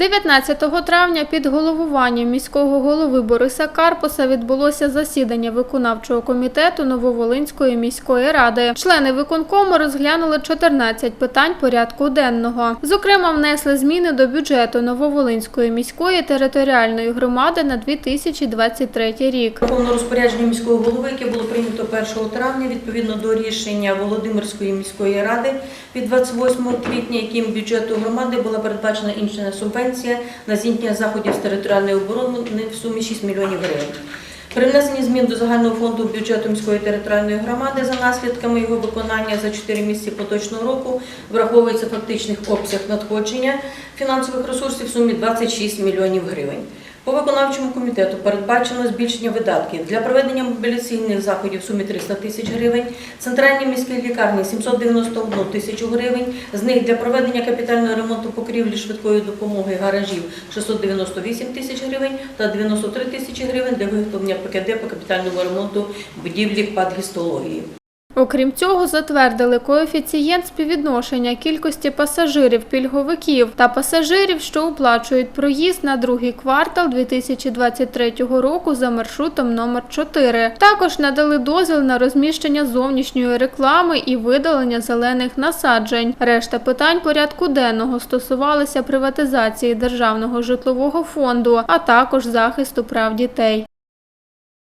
19 травня під головуванням міського голови Бориса Карпуса відбулося засідання виконавчого комітету Нововолинської міської ради. Члени виконкому розглянули 14 питань порядку денного. Зокрема, внесли зміни до бюджету Нововолинської міської територіальної громади на 2023 рік. Верховного розпорядження міського голови, яке було прийнято 1 травня, відповідно до рішення Володимирської міської ради від 28 квітня, яким бюджету громади була передбачена інша субвенція на здійснення заходів з територіальної оборони в сумі 6 мільйонів гривень. При внесенні змін до загального фонду бюджету міської територіальної громади за наслідками його виконання за 4 місяці поточного року враховується фактичний обсяг надходження фінансових ресурсів в сумі 26 мільйонів гривень. По виконавчому комітету передбачено збільшення видатків для проведення мобілізаційних заходів в сумі 300 тисяч гривень, центральній міській лікарні 791 тисячу гривень, з них для проведення капітального ремонту покрівлі швидкої допомоги гаражів 698 тисяч гривень та 93 тисячі гривень для виготовлення ПКД по капітальному ремонту будівлі падгістології. Окрім цього, затвердили коефіцієнт співвідношення кількості пасажирів-пільговиків та пасажирів, що оплачують проїзд на другий квартал 2023 року за маршрутом номер 4. Також надали дозвіл на розміщення зовнішньої реклами і видалення зелених насаджень. Решта питань порядку денного стосувалися приватизації державного житлового фонду, а також захисту прав дітей.